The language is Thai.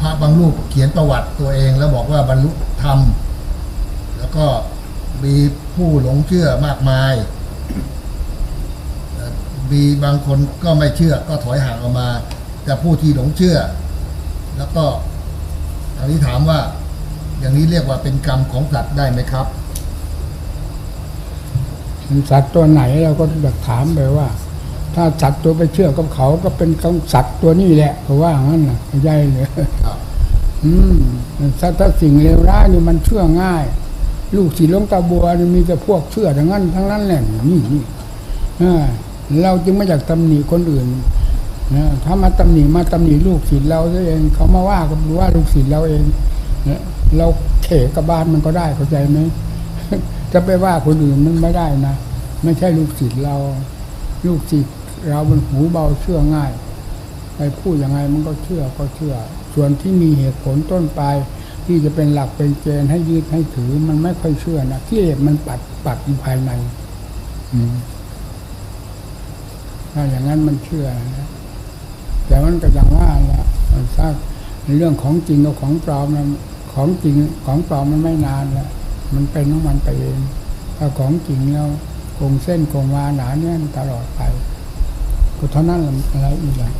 พระบางรูปเขียนประวัติตัวเอง แล้วบอกว่าบรรลุธรรม แล้วก็มีผู้หลงเชื่อมากมาย มีบางคนก็ไม่เชื่อก็ถอยห่างออกมา แต่ผู้ที่หลงเชื่อ แล้วก็อันนี้ถามว่าอย่างนี้เรียกว่าเป็นกรรมของสัตว์ได้ไหมครับสัตว์ตัวไหนเราก็อยากถามไปว่า ถ้าสัตว์ตัวไปเชื่อกับเขาก็เป็นของสัตว์ตัวนี้แหละเพราะว่างั้นน่ะไม่ใช่เลยครับอืมถ้าถ้าสิ่งเลวร้ายนี่มันเชื่อง่าย ลูกศิษย์หลวงตาบัวนี่มีแต่พวกเชื่อทั้งนั้นทั้งนั้นแหละนี่นี่อ่าเราจึงไม่อยากตำหนิคนอื่นนะถ้ามาตำหนิมาตำหนิลูกศิษย์เราเองเขามาว่าก็ว่าลูกศิษย์เราเองนะเราเขกับบ้านมันก็ได้เข้าใจไหมจะไปว่าคนอื่นมันไม่ได้นะไม่ใช่ลูกศิษย์เรา ลูกศิษย์เราเป็นหูเบาเชื่อง่าย ไปพูดยังไงมันก็เชื่อก็เชื่อ ส่วนที่มีเหตุผลต้นปลายที่จะเป็นหลักเป็นเกณฑ์ให้ยึดให้ถือ มันไม่ค่อยเชื่อนะที่มันปัดปัดอยู่ภายในถ้าอย่างนั้นมันเชื่อนะแต่มันก็ย่างว่าละมันทราบเรื่องของจริงกับของปลอมมันของจริงของปลอมมันไม่นานละมันเป็นของมันไปเองถ้าของจริงแล้ว คงเส้นคงวาหนาแน่นตลอดไปก็เท่านั้นและอะไรอีกล่ะ